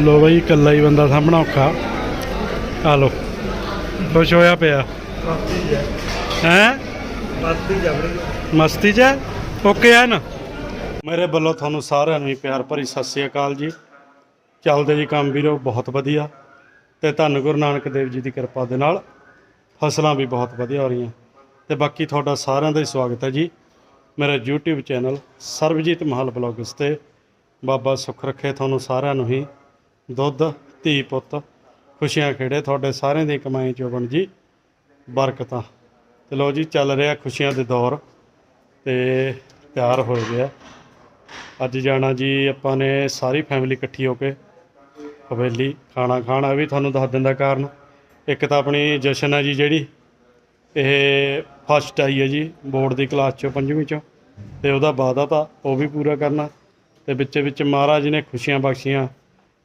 ਲੋ ਬਈ, ਇਕੱਲਾ ਹੀ ਬੰਦਾ ਸਾਹਮਣਾ ਔਖਾ। ਆ ਲੋ, ਖੁਸ਼ ਹੋਇਆ ਪਿਆ। ਹੈ? ਮਸਤੀ ਚ ਓਕੇ ਹੈ ਨਾ। ਮੇਰੇ ਵੱਲੋਂ ਤੁਹਾਨੂੰ ਸਾਰਿਆਂ ਨੂੰ ਹੀ ਪਿਆਰ ਭਰੀ ਸਤਿ ਸ੍ਰੀ ਅਕਾਲ ਜੀ। ਚੱਲਦੇ ਜੀ ਕੰਮ ਵੀਰੋ, ਬਹੁਤ ਵਧੀਆ। ਤੇ ਧੰਨ ਗੁਰੂ ਨਾਨਕ ਦੇਵ ਜੀ ਦੀ ਕਿਰਪਾ ਦੇ ਨਾਲ ਫਸਲਾਂ ਵੀ ਬਹੁਤ ਵਧੀਆ ਹੋ ਰਹੀਆਂ। ਤੇ ਬਾਕੀ ਤੁਹਾਡਾ ਸਾਰਿਆਂ ਦਾ ਹੀ ਸਵਾਗਤ ਹੈ ਜੀ। ਮੇਰਾ YouTube channel Sarabjit Mahal blogs ਤੇ ਬਾਬਾ ਸੁੱਖ ਰੱਖੇ ਤੁਹਾਨੂੰ ਸਾਰਿਆਂ ਨੂੰ ਹੀ। ਦੁੱਧ, ਧੀ ਪੁੱਤ, ਖੁਸ਼ੀਆਂ ਖੇੜੇ ਤੁਹਾਡੇ ਸਾਰਿਆਂ ਦੀ ਕਮਾਈ ਚੋਂ ਬਣ ਜੀ। ਬਰਕਤਾਂ। ਤੇ ਲੋ ਜੀ, ਚੱਲ ਰਿਹਾ ਖੁਸ਼ੀਆਂ ਦੇ ਦੌਰ ਤੇ ਤਿਆਰ ਹੋ ਗਿਆ ਅੱਜ ਜਾਣਾ ਜੀ ਆਪਾਂ ਨੇ ਸਾਰੀ ਫੈਮਿਲੀ ਇਕੱਠੀ ਹੋ ਕੇ ਹਵੇਲੀ ਖਾਣਾ ਖਾਣਾ। ਵੀ ਤੁਹਾਨੂੰ ਦੱਸ ਦਿੰਦਾ ਕਾਰਨ, ਇੱਕ ਤਾਂ ਆਪਣੀ ਜਸ਼ਨ ਹੈ ਜੀ ਜਿਹੜੀ, ਇਹ ਫਸਟ ਆਈ ਹੈ ਜੀ ਬੋਰਡ ਦੀ ਕਲਾਸ ਚੋਂ ਪੰਜਵੀਂ ਚੋਂ। ਤੇ ਉਹਦਾ ਵਾਅਦਾ ਤਾਂ ਉਹ ਵੀ ਪੂਰਾ ਕਰਨਾ। ਤੇ ਵਿੱਚ ਵਿੱਚ ਮਹਾਰਾਜ ਨੇ ਖੁਸ਼ੀਆਂ ਬਖਸ਼ੀਆਂ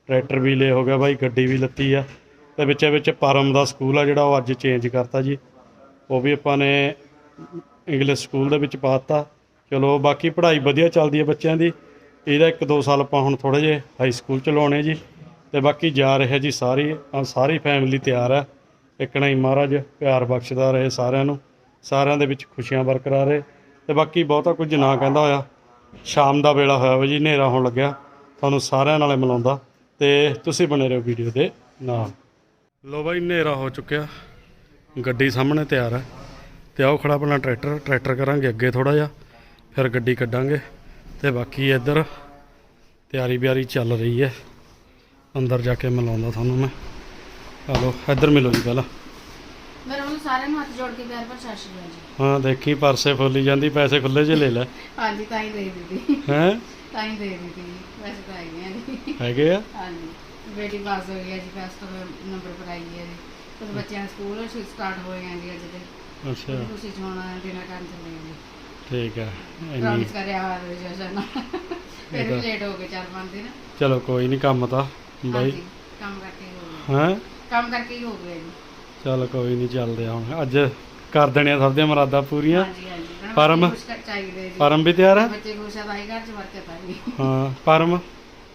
ਟਰੈਕਟਰ ਵੀ ਲੈ ਹੋ ਗਿਆ ਬਾਈ, ਗੱਡੀ ਵੀ ਲੱਤੀ ਆ। ਤੇ ਵਿੱਚ ਵਿੱਚ ਪਰਮ ਦਾ ਸਕੂਲ ਆ ਜਿਹੜਾ ਉਹ ਅੱਜ ਚੇਂਜ ਕਰਤਾ ਜੀ। ਉਹ ਵੀ ਆਪਾਂ ਨੇ ਇੰਗਲਿਸ਼ ਸਕੂਲ ਦੇ ਵਿੱਚ ਪਾਤਾ। ਚਲੋ, ਬਾਕੀ ਪੜ੍ਹਾਈ ਵਧੀਆ ਚੱਲਦੀ ਹੈ ਬੱਚਿਆਂ ਦੀ। ਇਹਦਾ ਇੱਕ ਦੋ ਸਾਲ ਆਪਾਂ ਹੁਣ ਥੋੜੇ ਜਿਹੇ ਹਾਈ ਸਕੂਲ ਚ ਲਾਉਣੇ ਜੀ। ਤੇ ਬਾਕੀ ਜਾ ਰਿਹਾ ਜੀ ਸਾਰੀ ਸਾਰੀ ਫੈਮਿਲੀ ਤਿਆਰ ਹੈ ਇਕਣਾ ਹੀ ਮਹਾਰਾਜ ਪਿਆਰ ਬਖਸ਼ਦਾ ਰਹੇ ਸਾਰਿਆਂ ਨੂੰ। ਸਾਰਿਆਂ ਦੇ ਵਿੱਚ ਖੁਸ਼ੀਆਂ ਬਰਕਰਾਰ ਰਹੇ। ਤੇ ਬਾਕੀ ਬਹੁਤਾ ਕੁਝ ਨਾ ਕਹਿੰਦਾ ਹੋਇਆ। ਸ਼ਾਮ ਦਾ ਵੇਲਾ ਹੋਇਆ ਵਾ ਜੀ, ਹਨੇਰਾ ਹੋਣ ਲੱਗਿਆ। ਤੁਹਾਨੂੰ ਸਾਰਿਆਂ ਨਾਲੇ ਮਿਲਾਉਂਦਾ। ਤੇ ਤੁਸੀਂ ਬਣੇ ਰਹੋ ਵੀਡੀਓ ਦੇ ਨਾਲ। ਲੋ ਬਾਈ ਹਨੇਰਾ ਹੋ ਚੁੱਕਿਆ। ਗੱਡੀ ਸਾਹਮਣੇ ਤਿਆਰ ਹੈ ਤੇ ਆਓ ਖੜਾ ਆਪਣਾ ਟਰੈਕਟਰ। ਟਰੈਕਟਰ ਕਰਾਂਗੇ ਅੱਗੇ ਥੋੜਾ ਜਿਹਾ ਫਿਰ ਗੱਡੀ ਕੱਢਾਂਗੇ। ਤੇ ਬਾਕੀ ਇੱਧਰ ਤਿਆਰੀ ਬਿਆਰੀ ਚੱਲ ਰਹੀ ਹੈ। ਅੰਦਰ ਜਾ ਕੇ ਮਿਲਾਉਂਦਾ ਤੁਹਾਨੂੰ ਮੈਂ। ਹਲੋ ਇੱਧਰ ਮਿਲੋ ਜੀ ਪਹਿਲਾਂ। ਮੈਂ ਉਹਨੂੰ ਸਾਰਿਆਂ ਨੂੰ ਹੱਥ ਜੋੜ ਕੇ ਪਿਆਰ ਭਰ ਸਤਿ ਸ਼੍ਰੀ ਅਕਾਲ ਜੀ। ਹਾਂ ਦੇਖੀ ਪਰਸੇ ਫੁੱਲੀ ਜਾਂਦੀ ਪੈਸੇ ਖੁੱਲੇ ਚ ਲੈ ਲੈ। ਹਾਂਜੀ ਤਾਂ ਹੀ ਦੇ ਦਿੱਤੀ ਹੈ? ਤਾਂ ਹੀ ਦੇ ਦਿੱਤੀ ਵੈਸੇ ਤਾਂ ਆਈ ਹੈ ਜੀ। ਹੈਗੇ ਆ? ਹਾਂਜੀ। ਬੇਟੀ ਪਾਸ ਹੋ ਗਈ ਹੈ ਜੀ ਫਸਟ ਨੰਬਰ ਪਰ ਆਈ ਹੈ ਜੀ। ਤੇ ਬੱਚਿਆਂ ਦੇ ਸਕੂਲ ਸਟਾਰਟ ਹੋਏ ਆ ਜੀ ਅੱਜ ਦੇ ਅੱਛਾ। ਤੁਸੀਂ ਚੋਣਾ ਡਿਨਰ ਕਰਨ ਚੱਲੇ ਜੀ। ਠੀਕ ਹੈ ਇੰਨੀ ਪ੍ਰੋਮਿਸ ਕਰਿਆ ਹੋਇਆ ਰੋਜ਼ ਜਾਨਾ ਫਿਰ ਵੀ ਲੇਟ ਹੋ ਗਏ ਚਾਰ ਪੰਜ ਦਿਨ। ਚਲੋ ਕੋਈ ਨਹੀਂ ਕੰਮ ਤਾਂ ਬਾਈ। ਹਾਂਜੀ, ਕੰਮ ਕਰਕੇ ਹੀ ਹੋ ਗਏ। ਹਾਂ? ਕੰਮ ਕਰਕੇ ਹੀ ਹੋ ਗਏ ਜੀ। ਚਲ ਕੋਈ ਨਹੀਂ ਚੱਲਦੇ ਆ ਹੁਣ। ਅੱਜ ਕਰ ਦੇਣੀਆਂ ਸਭ ਦੀਆਂ ਮੁਰਾਦਾਂ ਪੂਰੀਆਂ। ਹਾਂਜੀ ਹਾਂਜੀ। ਗਣਪਤੀ ਪਰਮ? ਚਾਹੀਦੇ ਜੀ। ਪਰਮ ਵੀ ਤਿਆਰ ਹੈ ਬੱਚੇ ਖੁਸ਼ ਆ ਤਾਂ ਹੀ ਘਰ ਚ ਆ ਜੀ। ਹਾਂ ਪਰਮ?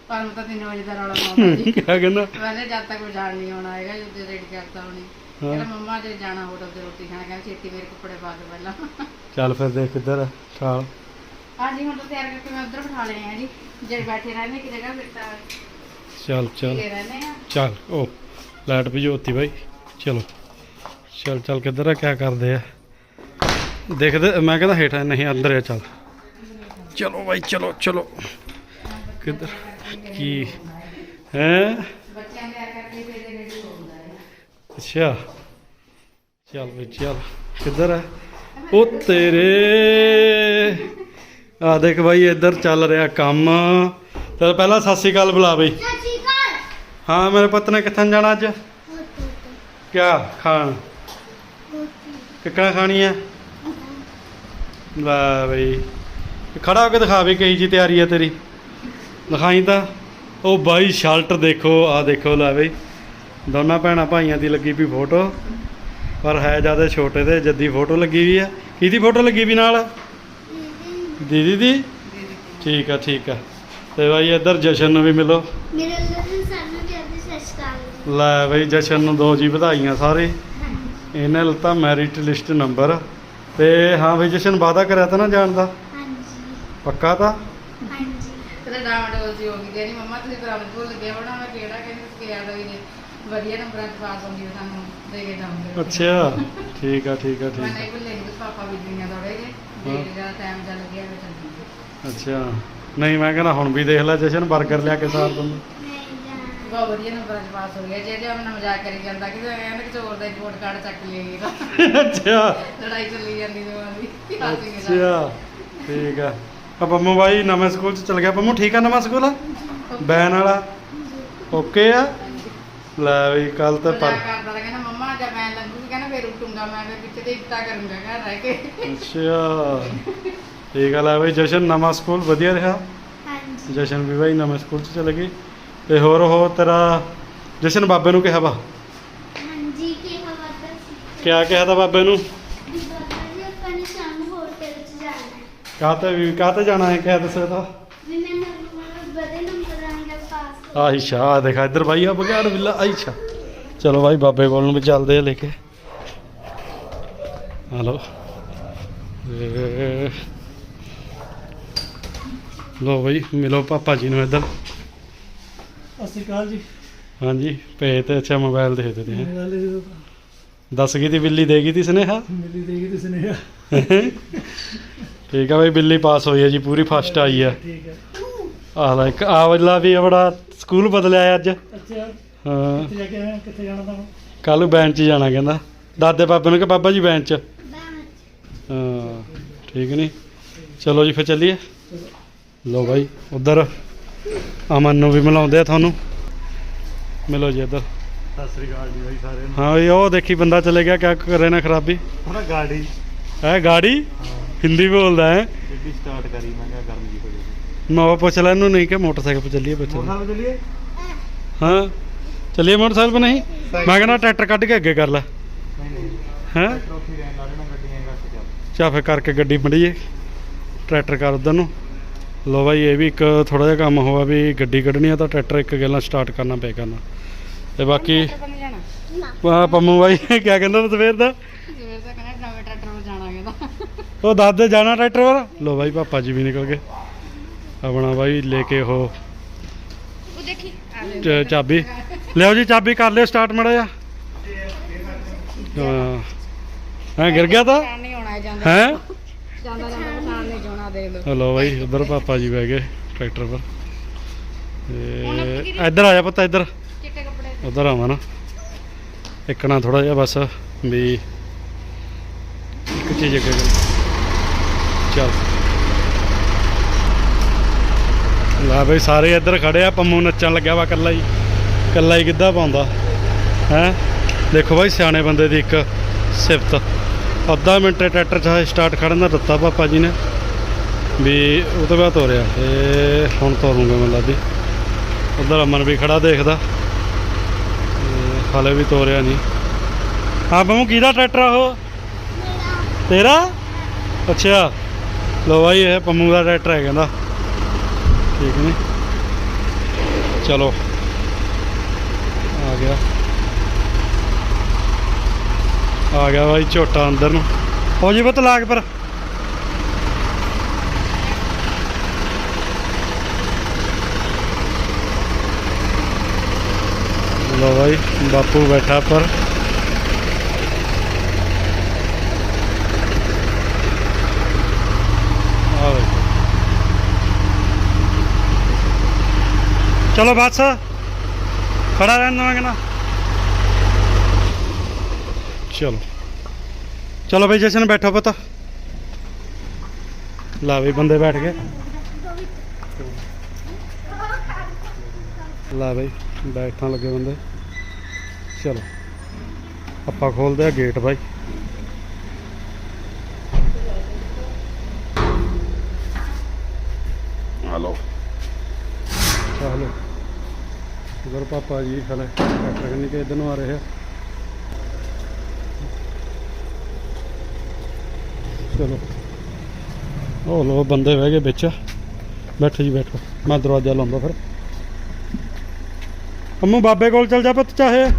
ਪਰਮ ਤਾਂ 3 ਵਜੇ ਦਾ ਰੌਲਾ ਪਾਉਂਦਾ ਜੀ। ਕਿਆ ਕਹਿੰਦਾ? ਕਹਿੰਦੇ ਜਦ ਤੱਕ ਉਹ ਜਾਣ ਨਹੀਂ ਆਉਣਾ ਹੈਗਾ ਜਦੋਂ ਰੈਡੀ ਕਰਤਾ ਉਹਨੇ ਕਹਿੰਦਾ ਮੰਮਾ ਜੇ ਜਾਣਾ ਹੋਟਲ ਤੇ ਰੋਟੀ ਖਾਣਾ। ਕਹਿੰਦਾ ਛੇਤੀ ਮੇਰੇ ਕੱਪੜੇ ਪਾ ਦੇ ਪਹਿਲਾਂ। ਚੱਲ ਫਿਰ ਦੇਖ ਕਿੱਧਰ ਖਾਲ ਹਾਂਜੀ ਹੁਣ ਤਾਂ ਤਿਆਰ ਕਰਕੇ ਮੈਂ ਉੱਧਰ ਬਿਠਾ ਲਏ ਆ ਜੀ। ਜਿਹੜੇ ਬੈਠੇ ਰਹਿੰਦੇ ਕਿ ਜਗ੍ਹਾ ਫਿਰ ਤਾਂ ਚੱਲ ਚੱਲ। ਆ। ਚੱਲ ਉਹ ਲਾਈਟ ਵੀ ਜੋਤੀ ਬਾਈ। ਚਲੋ ਚੱਲ ਚੱਲ ਕਿੱਧਰ ਆ ਕਿਆ ਕਰਦੇ ਆ? ਦੇਖਦੇ ਮੈਂ ਕਹਿੰਦਾ ਹੇਠਾਂ ਨਹੀਂ ਅੰਦਰ ਆ ਚੱਲ। ਚਲੋ ਬਾਈ ਚਲੋ ਚਲੋ। ਕਿੱਧਰ? ਕੀ? ਹੈ? ਬੱਚਿਆਂ ਦੇ ਰੈਡੀ ਹੋ ਹੁੰਦਾ ਹੈ ਅੱਛਾ। ਚੱਲ ਵੀ ਚੱਲ। ਕਿੱਧਰ ਹੈ ਉਹ ਤੇਰੇ। ਆ ਦੇਖ ਬਾਈ ਇੱਧਰ ਚੱਲ ਰਿਹਾ ਕੰਮ। ਚਲ ਪਹਿਲਾਂ ਸਤਿ ਸ਼੍ਰੀ ਅਕਾਲ ਬੁਲਾ ਬਈ। ਹਾਂ ਮੇਰੇ ਪੁੱਤ ਨੇ ਕਿੱਥੇ ਜਾਣਾ ਅੱਜ? ਕਿਆ? ਖਾਣ? ਕਿੱਕਣਾ ਖਾਣੀ ਹੈ ਲੈ ਬਈ। ਖੜਾ ਹੋ ਕੇ ਦਿਖਾ ਵੀ ਕਹੀ ਜੀ ਤਿਆਰੀ ਹੈ ਤੇਰੀ। ਦਿਖਾਈ ਤਾਂ। ਉਹ ਬਾਈ ਸ਼ਰਟ ਦੇਖੋ ਆ ਦੇਖੋ ਲੈ ਬਈ। ਦੋਨਾਂ ਭੈਣਾਂ ਭਾਈਆਂ ਦੀ ਲੱਗੀ ਵੀ ਫੋਟੋ। ਪਰ ਹੈ ਜ਼ਿਆਦਾ ਛੋਟੇ ਤੇ ਜੱਦੀ ਫੋਟੋ ਲੱਗੀ ਵੀ ਆ। ਕਿਹਦੀ ਫੋਟੋ ਲੱਗੀ ਵੀ ਨਾਲ? ਦੀਦੀ ਦੀ? ਠੀਕ ਆ ਠੀਕ ਆ। ਤੇ ਬਾਈ ਇੱਧਰ ਜਸ਼ਨ ਨੂੰ ਵੀ ਮਿਲੋ। ਮੇਰੇ ਸਾਨੂੰ ਲੈ ਬਈ ਜਸ਼ਨ ਨੂੰ ਦੋ ਜੀ ਵਧਾਈਆਂ ਸਾਰੇ। ਇਹਨੇ ਲਤਾ ਮੈਰਿਟ ਲਿਸਟ ਨੰਬਰ। ਤੇ ਹਾਂ ਬਈ ਜਸ਼ਨ ਵਾਦਾ ਕਰਿਆ ਤਾਂ ਨਾ ਜਾਣ ਦਾ। ਹਾਂਜੀ। ਪੱਕਾ ਤਾਂ? ਹਾਂਜੀ। ਤੇ ਡਾਮਡੋਲ ਜੀ ਹੋ ਗਈ। ਜਿਹੜੀ ਮੰਮਾ ਤੁਸੀਂ ਬਰਾਬਰ ਭੁੱਲ ਗਏ ਹੋਣਾ ਮੈਂ ਕਿਹੜਾ ਕਹਿੰਦੀ ਦਾ ਵੀ ਨੇ ਵਧੀਆ ਨੰਬਰਾਂ 'ਚ ਪਾਸ ਹੁੰਦੀ ਹੈ ਸਾਨੂੰ ਦੇ ਕੇ ਜਾਉਂਗੇ ਅੱਛਾ ਠੀਕ ਆ ਠੀਕ ਆ ਮੈਂ ਠੀਕ ਆ। ਨਹੀਂ ਭੁੱਲੇ ਨਹੀਂ ਪਾਪਾ ਵੀ ਦੁਨੀਆ ਦੌੜੇ ਗਏ ਹਾਂ। ਜੇ ਜ਼ਿਆਦਾ ਟਾਈਮ ਚੱਲ ਗਿਆ ਮੈਂ ਚੱਲ ਅੱਛਾ। ਨਹੀਂ ਮੈਂ ਕਹਿੰਦਾ ਹੁਣ ਵੀ ਦੇਖ ਲੈ ਜਸ਼ਨ 버ਗਰ ਲਿਆ ਕੇ ਸਾਰ ਦਿੰਦਾ। ਬਹੁਤ ਵਧੀਆ ਨੰਬਰਾਂ 'ਚ ਪਾਸ ਹੋ ਗਿਆ। ਜੇ ਜੇ ਆਪਣਾ ਮਜ਼ਾਕ ਕਰੀ ਜਾਂਦਾ ਕਿ ਕਹਿੰਦੇ ਕਿ ਚੋਰ ਦਾ ਰਿਪੋਰਟ ਕਾਰਡ ਚੱਕ ਲਈ ਤਾਂ ਅੱਛਾ। ਲੜਾਈ ਚੱਲੀ ਜਾਂਦੀ ਦੋਵਾਂ ਦੀ। ਅੱਛਾ ਠੀਕ ਆ। ਆ ਪੰਮੂ ਬਾਈ ਨਵੇਂ ਸਕੂਲ ਚ ਚਲ ਗਿਆ ਪੰਮੂ ਠੀਕ ਆ ਨਵਾਂ ਸਕੂਲ? ਬੈਨ ਵਾਲਾ? ਓਕੇ ਆ? ਲੈ ਬਈ ਕੱਲ ਤੇ ਪਰ ਮਜ਼ਾਕ ਕਰਦਾ ਤਾਂ ਕਹਿੰਦਾ ਮੰਮਾ ਜਦ ਮੈਂ ਲੰਘੂਗੀ ਕਹਿੰਦਾ ਫਿਰ ਉੱਠੂਗਾ ਮੈਂ ਫਿਰ ਪਿੱਛੇ ਤੇ ਇੱਟਾ ਕਰੂੰਗਾ ਘਰ ਰਹਿ ਕੇ। ਅੱਛਾ। ਠੀਕ ਆ ਲੈ ਬਈ ਜਸ਼ਨ ਨਵਾਂ ਸਕੂਲ ਵਧੀਆ ਰਿਹਾ? ਹਾਂਜੀ। ਜਸ਼ਨ ਵੀ ਬਾਈ ਨਵੇਂ ਸਕੂਲ ਚ ਚਲੇ ਗਈ। ਤੇ ਹੋਰ ਉਹ ਤੇਰਾ ਜਸ਼ਨ ਬਾਬੇ ਨੂੰ ਕਿਹਾ ਵਾ? ਹਾਂਜੀ ਕੀ ਹਵਾ ਦਾ ਸੀ। ਕਿਆ ਕਿਹਾ ਤਾ ਬਾਬੇ ਨੂੰ? ਵੀ ਬਾਬਾ ਜੀ ਆਪਾਂ ਨੇ ਸਾਨੂੰ ਹੋਟਲ ਚ ਜਾਣਾ ਹੈ? ਕਾਹਤੇ ਵੀ ਕਾਹਤੇ ਜਾਣਾ ਹੈ ਕਿਆ ਦੱਸਿਆ ਤਾ ਵੀ ਮੈਂ ਨੰਬਰ ਬੜੇ ਨੰਬਰ ਆਂਗੇ ਪਾਸ ਆਇਸ਼ਾ ਆ ਦੇਖਾ ਇੱਧਰ ਭਾਈ ਆ ਬਗਾੜ ਬਿੱਲਾ ਆਇਸ਼ਾ ਚਲੋ ਭਾਈ ਬਾਬੇ ਕੋਲ ਨੂੰ ਵੀ ਚੱਲਦੇ ਆ ਲੈ ਕੇ। ਹਲੋ। ਲੋ ਭਾਈ ਮਿਲੋ ਪਾਪਾ ਜੀ ਨੂੰ ਇੱਧਰ। ਸ਼੍ਰੀ ਅਕਾਲ ਜੀ। ਹਾਂਜੀ ਭੇਜ ਤੇ ਅੱਛਾ ਮੋਬਾਈਲ ਦੇ ਦਿੱਤੇ ਗੱਲ ਇਹ ਦੱਸ ਗਈ ਤੀ ਬਿੱਲੀ ਦੇ ਗਈ ਤੀ ਸਨੇਹਾ? ਮਿਲੀ ਦੇ ਗਈ ਤੁਸੀਂ ਨੇ ਠੀਕ ਆ ਭਾਈ ਬਿੱਲੀ ਪਾਸ ਹੋਈ ਹੈ ਜੀ ਪੂਰੀ ਫਸਟ ਆਈ ਹੈ ਠੀਕ ਹੈ ਆਹ ਲੈ ਇੱਕ ਆ ਵਾਲਾ ਵੀ ਬੜਾ ਸਕੂਲ ਬਦਲਿਆ ਅੱਜ। ਅੱਛਾ। ਹਾਂ। ਕਿੱਥੇ ਜਾ ਕੇ ਆਏ? ਕਿੱਥੇ ਜਾਣਾ ਤਾਂ? ਕੱਲ ਨੂੰ ਬੈਂਚ 'ਚ ਜਾਣਾ ਕਹਿੰਦਾ। ਦਾਦੇ ਬਾਬੇ ਨੂੰ ਕਿ ਬਾਬਾ ਜੀ ਬੈਂਚ 'ਚ? ਹਾਂ ਠੀਕ ਨਹੀਂ ਚਲੋ ਜੀ ਫਿਰ ਚੱਲੀਏ। ਲੋ ਭਾਈ ਉਧਰ। ਅਮਨ ਨੂੰ ਵੀ ਮਿਲਾਉਂਦੇ ਆ ਤੁਹਾਨੂੰ। ਮਿਲੋ ਜੀ ਇੱਧਰ। ਸਤਿ ਸ਼੍ਰੀ ਅਕਾਲ ਜੀ ਬਾਈ ਸਾਰਿਆਂ ਨੂੰ। ਹਾਂ ਵੀ ਉਹ ਦੇਖੀ ਬੰਦਾ ਚਲੇ ਗਿਆ ਕਿਆ ਕਰੇ ਨਾ ਖਰਾਬੀ? ਉਹਦਾ ਗਾੜੀ। ਹੈ ਗਾੜੀ? ਹਿੰਦੀ ਬੋਲਦਾ ਹੈ। ਗੱਡੀ ਸਟਾਰਟ ਕਰੀ ਮੈਂ ਕਿਹਾ ਗਰਮ ਜੀ ਹੋ ਜਾਊਗੀ। ਮੈਂ ਉਹ ਪੁੱਛ ਲੈ ਇਹਨੂੰ ਨਹੀਂ ਕਿ ਮੋਟਰਸਾਈਕਲ 'ਤੇ ਚੱਲੀਏ ਮੋਟਰਸਾਈਕਲ ਚੱਲੀਏ? ਹਾਂ ਚੱਲੀਏ ਮੋਟਰਸਾਈਕਲ 'ਤੇ ਨਹੀਂ? ਮੈਂ ਕਹਿੰਦਾ ਟਰੈਕਟਰ ਕੱਢ ਕੇ ਅੱਗੇ ਕਰ ਲੈ। ਹੈ? ਚਾ ਫੇ ਕਰਕੇ ਗੱਡੀ ਮੜੀਏ। ਟਰੈਕਟਰ ਕਰ ਉਧਰ ਨੂੰ। ਲੋ ਬਾਈ ਇਹ ਵੀ ਇੱਕ ਥੋੜਾ ਜਿਹਾ ਕੰਮ ਹੋਆ ਵੀ ਗੱਡੀ ਕੱਢਣੀ ਆ ਤਾਂ ਟਰੈਕਟਰ ਇੱਕ ਗੱਲਾਂ ਸਟਾਰਟ ਕਰਨਾ ਪਏ ਕਰਨਾ। ਤੇ ਬਾਕੀ ਆਹ ਪੰਮੂ ਬਾਈ ਕਿਆ ਕਹਿੰਦਾ ਸਵੇਰ ਦਾ? ਨਵੇਂ ਟਰੈਕਟਰ 'ਤੇ ਜਾਣਾ ਉਹ ਟਰੈਕਟਰ ਵਾਲਾ? ਲੋ ਬਾਈ ਪਾਪਾ ਜੀ ਵੀ ਨਿਕਲ ਗਏ। ਆਪਣਾ ਬਾਈ ਲੈ ਕੇ ਉਹ ਉਹ ਦੇਖੀ ਚਾਬੀ। ਲਿਓ ਜੀ ਚਾਬੀ ਕਰ ਲਿਓ ਸਟਾਰਟ ਮੜਾ ਜਾ ਹਾਂ। ਗਿਰ ਗਿਆ ਤਾਂ? ਹੈ? ਜਾਂਦਾ ਜਾਂਦਾ ਦੇਖ ਲਓ। ਬਾਈ ਉਧਰ ਪਾਪਾ ਜੀ ਬਹਿ ਗਏ ਟਰੈਕਟਰ ਪਰ। ਤੇ ਇੱਧਰ ਆ ਜਾ ਪੁੱਤ ਇੱਧਰ। ਚਿੱਟੇ ਕੱਪੜੇ ਉਧਰ ਆਵਾਂ ਨਾ। ਇੱਕ ਨਾ ਥੋੜਾ ਜਿਹਾ ਬਸ ਵੀ ਇੱਕ ਚੀਜ਼ ਅੱਗੇ ਚੱਲ। ਲਾ ਬਈ ਸਾਰੇ ਇੱਧਰ ਖੜੇ ਆ ਪੰਮੂ ਨੱਚਣ ਲੱਗਿਆ ਵਾ ਕੱਲਾ ਹੀ। ਕੱਲਾ ਹੀ ਗਿੱਧਾ ਪਾਉਂਦਾ? ਹੈ? ਦੇਖੋ ਬਾਈ ਸਿਆਣੇ ਬੰਦੇ ਦੀ ਇੱਕ ਸਿਫਤ। ਅੱਧਾ ਮਿੰਟ ਟਰੈਕਟਰ ਚ ਸਟਾਰਟ ਖੜਨ ਦਾ ਦਿੱਤਾ ਪਾਪਾ ਜੀ ਨੇ। ਵੀ ਉਹ ਤੋਂ ਬਾਅਦ ਤੋਰਿਆ। ਤੇ ਹੁਣ ਤੋਰੂੰਗਾ ਮੈਂ ਲੱਗਦੀ ਉਧਰ ਅਮਨ ਵੀ ਖੜਾ ਦੇਖਦਾ। ਹਾਲੇ ਵੀ ਤੋਰਿਆ ਨਹੀਂ। ਹਾਂ, ਬੰਮੂ, ਕਿਹਦਾ ਟਰੈਕਟਰ ਆ ਉਹ? ਤੇਰਾ? ਅੱਛਾ। ਲੋ ਬਾਈ, ਇਹ ਪੰਮੂ ਦਾ ਟਰੈਕਟਰ ਹੈ ਕਹਿੰਦਾ। ਠੀਕ ਨੇ ਚਲੋ। ਆ ਗਿਆ। ਆ ਗਿਆ ਬਾਈ ਝੋਟਾ ਅੰਦਰ ਨੂੰ। ਹੋ ਜੀ ਬਤ ਲਾਗ ਪਰ। ਲੋ ਬਾਈ ਬਾਪੂ ਬੈਠਾ ਪਰ ਆ ਬਾਈ ਚਲੋ ਬਸ ਖੜਾ ਰਹਿਣ ਦਵਾਂਗੇ ਨਾ ਚਲੋ ਚਲੋ ਬਈ ਜਸ਼ਨ ਬੈਠੋ ਪਤਾ ਲਾ ਵੀ ਬੰਦੇ ਬੈਠ ਗਏ ਲਾ ਬਈ ਬੈਠਣ ਲੱਗੇ ਬੰਦੇ ਚਲੋ। ਆਪਾਂ ਖੋਲਦੇ ਆ ਗੇਟ ਬਾਈ। ਹਲੋ ਚਲੋ। ਉਧਰ ਪਾਪਾ ਜੀ ਖਲੇ ਟਰੈਕਟਰ ਕੰਨੀ ਕੇ ਇਧਰ ਨੂੰ ਆ ਰਹੇ ਆ। ਚਲੋ। ਉਹ ਲੋ ਬੰਦੇ ਬਹਿ ਗਏ ਵਿੱਚ। ਬੈਠੋ ਜੀ ਬੈਠੋ। ਮੈਂ ਦਰਵਾਜ਼ਾ ਲਾਉਂਦਾ ਫਿਰ। ਅੰਮੂ ਬਾਬੇ ਕੋਲ ਚਲ ਜਾ ਪੁੱਤ ਚਾਹੇ ਹਾਂ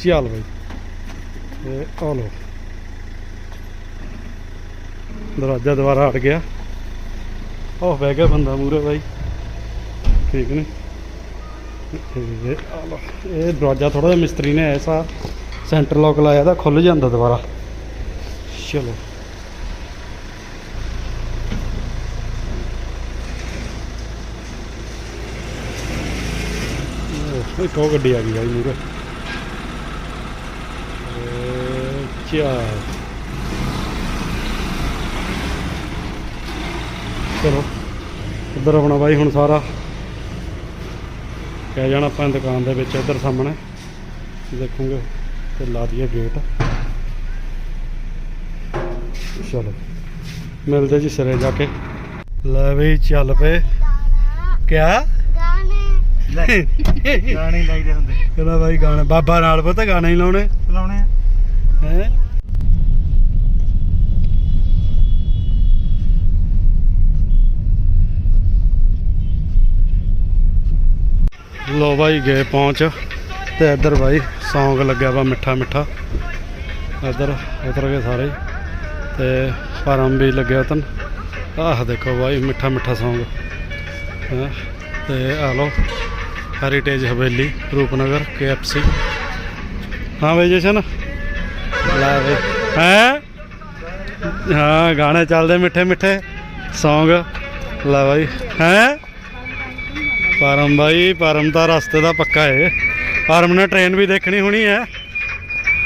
ਚੱਲ ਬਈ ਇਹ ਆ ਲੋ ਦਰਵਾਜ਼ਾ ਦੁਬਾਰਾ ਅੜ ਗਿਆ ਉਹ ਬਹਿ ਗਿਆ ਬੰਦਾ ਮੂਰੇ ਬਾਈ ਠੀਕ ਨੇ ਇਹ ਦਰਵਾਜ਼ਾ ਥੋੜਾ ਜਿਹਾ ਮਿਸਤਰੀ ਨੇ ਐਸਾ ਸੈਂਟਰ ਲੋਕ ਲਾਇਆ ਤਾਂ ਖੁੱਲ ਜਾਂਦਾ ਦੁਬਾਰਾ ਚਲੋ ਇੱਕ ਉਹ ਗੱਡੀ ਆ ਗਈ ਬਾਈ ਮੂਰੇ ਚਾ ਚਲੋ ਇੱਧਰ ਆਪਣਾ ਬਾਈ ਹੁਣ ਸਾਰਾ। ਕਹਿ ਜਾਣਾ ਆਪਾਂ ਦੁਕਾਨ ਦੇ ਵਿੱਚ ਇੱਧਰ ਸਾਹਮਣੇ। ਦੇਖੂਗੇ ਤੇ ਲਾ ਦਈਏ ਗੇਟ ਚਲੋ ਮਿਲਦੇ ਜੀ ਸਿਰੇ ਜਾ ਕੇ। ਲੈ ਬਈ ਚੱਲ ਪਏ। ਕਿਆ? ਗਾਣੇ। ਗਾਣੇ ਲਾਈਦੇ ਹੁੰਦੇ। ਕਹਿੰਦਾ ਬਾਈ ਗਾਣੇ ਬਾਬਾ ਨਾਲ ਪਤਾ ਗਾਣੇ ਹੀ ਲਾਉਣੇ। ਚਲਾਉਣੇ ਆ। ਹੈ? ਲੋ ਬਾਈ ਗਏ ਪਹੁੰਚ ਤੇ ਇੱਧਰ ਬਾਈ ਸੌਂਗ ਲੱਗਿਆ ਵਾ ਮਿੱਠਾ ਮਿੱਠਾ। ਇੱਧਰ ਉਤਰ ਗਏ ਸਾਰੇ। ਹੀ। ਤੇ ਪਰਮ ਵੀ ਲੱਗਿਆ ਤਨ ਆਹ ਦੇਖੋ ਬਾਈ ਮਿੱਠਾ ਮਿੱਠਾ ਸੌਂਗ। ਹੈਂ, ਤੇ ਆ ਲੋ ਹੈਰੀਟੇਜ ਹਵੇਲੀ, ਰੂਪਨਗਰ KFC ਹਾਂ ਬਈ ਜਸ਼ਨ? ਲੈ ਬਈ। ਹੈ? ਹਾਂ, ਗਾਣੇ ਚੱਲਦੇ ਮਿੱਠੇ ਮਿੱਠੇ। ਸੌਂਗ। ਲੈ ਬਾਈ। ਹੈ? ਪਰਮ ਬਾਈ ਪਰਮ ਤਾਂ ਰਸਤੇ ਦਾ ਪੱਕਾ ਏ। ਪਰਮ ਨੇ ਟ੍ਰੇਨ ਵੀ ਦੇਖਣੀ ਹੋਣੀ ਹੈ।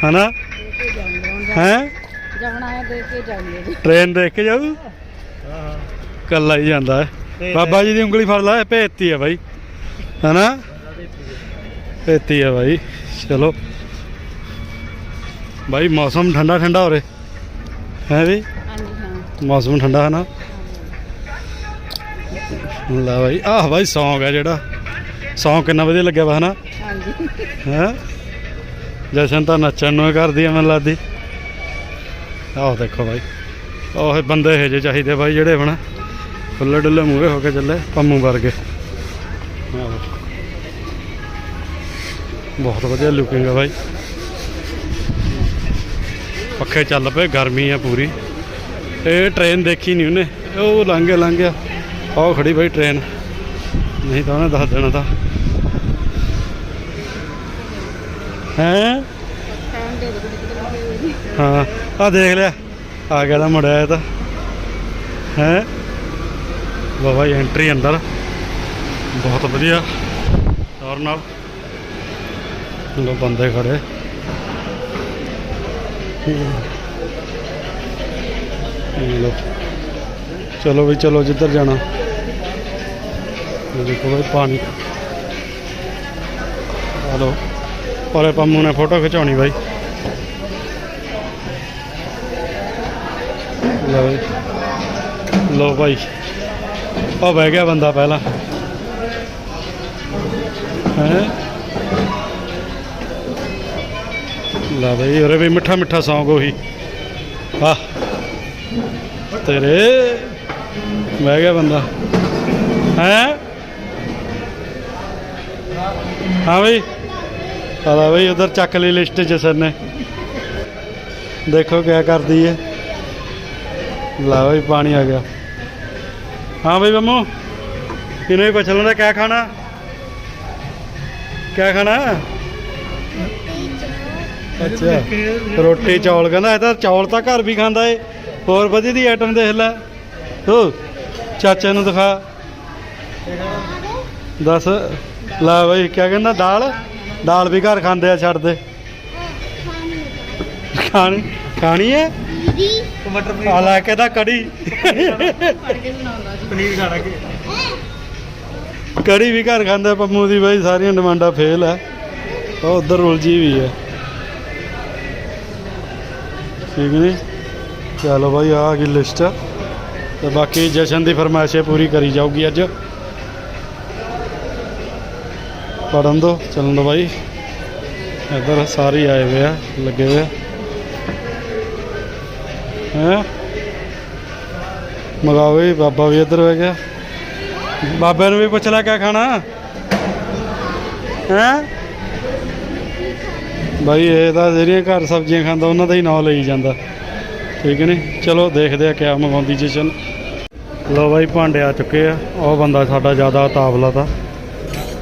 ਹਨਾ? ਹੈ? ਜਾਣਾ ਹੈ ਦੇਖ ਕੇ ਜਾਈਏ। ਟ੍ਰੇਨ ਦੇਖ ਕੇ ਜਾਊ? ਹਾਂ ਹਾਂ ਕੱਲਾ ਹੀ ਜਾਂਦਾ ਹੈ। ਬਾਬਾ ਜੀ ਦੀ ਉਂਗਲੀ ਫੜ ਲਾ ਭੇਜਤੀ ਹੈ ਬਾਈ। ਹਨਾ? ਭੇਜਤੀ ਹੈ ਬਾਈ। ਚਲੋ। ਬਾਈ ਮੌਸਮ ਠੰਡਾ ਠੰਡਾ ਹੋ ਰਿਹਾ। ਹੈ ਵੀ? ਹਾਂਜੀ ਹਾਂ। ਮੌਸਮ ਠੰਡਾ ਹੈ ਨਾ? ਲੈ ਬਾਈ ਆਹ ਬਾਈ ਸੌਂਗ ਹੈ ਜਿਹੜਾ। ਸੌਂਗ ਕਿੰਨਾ ਵਧੀਆ ਲੱਗਿਆ ਵਾ ਹਨਾ? ਹਾਂਜੀ। ਹੈ? ਜਸ਼ਨ ਤਾਂ ਨੱਚਣ ਨੂੰ ਹੀ ਕਰਦੀ ਆ ਮੈਨੂੰ ਲੱਗਦੀ। ਆਹ ਦੇਖੋ ਬਾਈ ਉਹ ਬੰਦੇ ਇਹ ਜੇ ਚਾਹੀਦੇ ਬਾਈ ਜਿਹੜੇ ਹੁਣ ਫੁੱਲੇ ਡੁੱਲੇ ਮੂਹਰੇ ਹੋ ਕੇ ਚੱਲੇ ਪੰਮੂ ਵਰਗੇ। ਆਹੋ। ਬਹੁਤ ਵਧੀਆ ਲੁਕਿੰਗ ਆ ਬਾਈ। ਪੱਖੇ ਚੱਲ ਪਏ ਗਰਮੀ ਆ ਪੂਰੀ। ਇਹ ਟ੍ਰੇਨ ਦੇਖੀ ਨਹੀਂ ਉਹਨੇ ਉਹ ਲੰਘ ਗਿਆ ਲੰਘ ਗਿਆ ਆਹ ਖੜੀ ਬਾਈ ਟ੍ਰੇਨ ਨਹੀਂ ਤਾਂ ਉਹਨੇ ਦੱਸ ਦੇਣਾ ਤਾਂ। ਹੈਂ? ਹਾਂ ਆ ਦੇਖ ਲਿਆ। ਆ ਗਿਆ ਦਾ ਮੁੰਡਾ ਇਹ ਤਾਂ। ਹੈ? ਬਾਬਾ ਐਂਟਰੀ ਅੰਦਰ। ਬਹੁਤ ਵਧੀਆ। ਔਰ ਨਾਲ। ਲੋ ਬੰਦੇ ਖੜੇ। ਲੋ ਚਲੋ ਵੀ ਚਲੋ ਜਿੱਧਰ ਜਾਣਾ। ਦੇਖੋ ਭਾਈ ਪਾਣੀ। ਹਲੋ। ਪਰੇ ਪੰਮੂ ਨੇ ਫੋਟੋ ਖਿਚਾਉਣੀ ਬਾਈ। ਲਓ ਲਓ ਭਾਈ ਉਹ ਬਹਿ ਗਿਆ ਬੰਦਾ ਪਹਿਲਾਂ। ਹੈ? ਲਾ ਬਈ, ਉਰੇ ਵੀ ਮਿੱਠਾ ਮਿੱਠਾ ਸੌਂਗ ਉਹੀ। ਆਹ ਤੇਰੇ ਬਹਿ ਗਿਆ ਬੰਦਾ। ਹੈ? ਹਾਂ ਬਈ। ਆਲਾ ਬਈ ਉਧਰ ਚੱਕ ਲਈ ਲਿਸਟ ਜਸਨ ਨੇ। ਦੇਖੋ ਕਿਆ ਕਰਦੀ ਹੈ ਲਾ ਬਈ ਪਾਣੀ ਆ ਗਿਆ। ਹਾਂ ਬਈ ਬੰਮੂ, ਇਹਨੂੰ ਵੀ ਪੁੱਛ ਲੈਂਦਾ ਕਿਆ ਖਾਣਾ? ਕਿਆ ਖਾਣਾ? ਅੱਛਾ, ਰੋਟੀ ਚੌਲ ਕਹਿੰਦਾ, ਇਹ ਤਾਂ ਚੌਲ ਤਾਂ ਘਰ ਵੀ ਖਾਂਦਾ ਏ। ਹੋਰ ਵਧੀਆ ਦੀ ਆਈਟਮ ਦੇਖ ਲੈ। ਹੋ ਚਾਚੇ ਨੂੰ ਦਿਖਾ। ਦੱਸ। ਲੈ ਬਈ ਕਿਆ ਕਹਿੰਦਾ? ਦਾਲ? ਦਾਲ ਵੀ ਘਰ ਖਾਂਦੇ ਆ ਛੱਡ ਦੇ। ਖਾਣੀ। ਖਾਣੀ ਹੈ ਆ ਲੈ ਕੇ ਤਾਂ ਕੜੀ। ਪਨੀਰ ਖਾਣਾ ਕਿ ਕੜੀ ਵੀ ਘਰ ਖਾਂਦਾ ਪੰਮੂ ਦੀ ਬਾਈ ਸਾਰੀਆਂ ਡਿਮਾਂਡਾਂ ਫੇਲ ਹੈ ਉਹ ਉਧਰ ਉਲਝੀ ਵੀ ਹੈ ਠੀਕ ਨਹੀਂ ਚਲੋ ਬਾਈ ਆ ਗਈ ਲਿਸਟ ਤੇ ਬਾਕੀ ਜਸ਼ਨ ਦੀ ਫਰਮਾਇਸ਼ ਪੂਰੀ ਕਰੀ ਜਾਊਗੀ ਅੱਜ। ਪੜਨ ਦੋ, ਚੱਲਣ ਦੋ ਬਾਈ। ਇੱਧਰ ਸਾਰੇ ਆਏ ਹੋਏ ਆ, ਲੱਗੇ ਹੋਏ ਆ। ਹੈ? ਮਗਾਓ ਬਾਬਾ ਵੀ ਇੱਧਰ ਹੋ ਗਿਆ। ਬਾਬੇ ਨੂੰ ਵੀ ਪੁੱਛ ਲੈ ਕਿਆ ਖਾਣਾ। ਹੈ? ਬਾਈ, ਇਹ ਤਾਂ ਜਿਹੜੀਆਂ ਘਰ ਸਬਜ਼ੀਆਂ ਖਾਂਦਾ, ਉਹਨਾਂ ਦਾ ਹੀ ਨਾਂ ਲਈ ਜਾਂਦਾ। ਠੀਕ ਨਹੀਂ ਚਲੋ ਦੇਖਦੇ ਆ ਕਿਆ ਮੰਗਾਉਂਦੀ ਜਸ਼ਨ। ਲੋ ਬਾਈ ਭਾਂਡੇ ਆ ਚੁੱਕੇ ਆ। ਉਹ ਬੰਦਾ ਸਾਡਾ ਜ਼ਿਆਦਾ ਤਾਵਲਾ ਤਾ।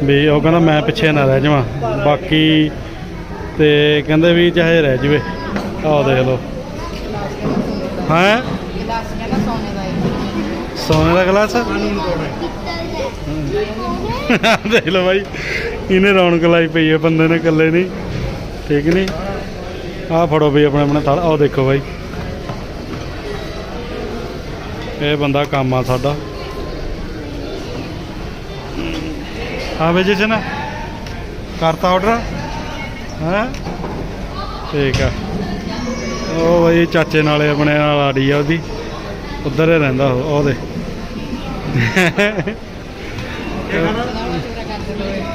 ਵੀ ਉਹ ਕਹਿੰਦਾ ਮੈਂ ਪਿੱਛੇ ਨਾ ਰਹਿ ਜਾਵਾਂ। ਬਾਕੀ ਤੇ ਕਹਿੰਦੇ ਵੀ ਚਾਹੇ ਰਹਿ ਜਵੇ। ਆਹ ਦੇਖ ਲਓ। ਹੈ? ਗਲਾਸ ਕਹਿੰਦਾ ਸੋਨੇ ਦਾ ਗਲਾਸ? ਦੇਖ ਲਓ ਬਾਈ। ਇਹਨੇ ਰੌਣਕ ਲਾਈ ਪਈ ਹੈ ਬੰਦੇ ਨੇ ਇਕੱਲੇ ਨਹੀਂ। ਠੀਕ ਨਹੀਂ? ਆਹ ਫੜੋ ਬਈ ਆਪਣੇ ਆਪਣੇ ਤਲ ਆਹ ਦੇਖੋ ਬਾਈ। ਇਹ ਬੰਦਾ ਕੰਮ ਆ ਸਾਡਾ। ਹਾਂ ਬਈ ਜਸ਼ਨ ਕਰਤਾ ਆਰਡਰ ਹੈ? ਠੀਕ ਆ। ਉਹ ਬਈ ਚਾਚੇ ਨਾਲੇ ਆਪਣੇ ਨਾਲ ਆੜੀ ਆ ਉਹਦੀ। ਉੱਧਰ ਹੀ ਰਹਿੰਦਾ ਉਹਦੇ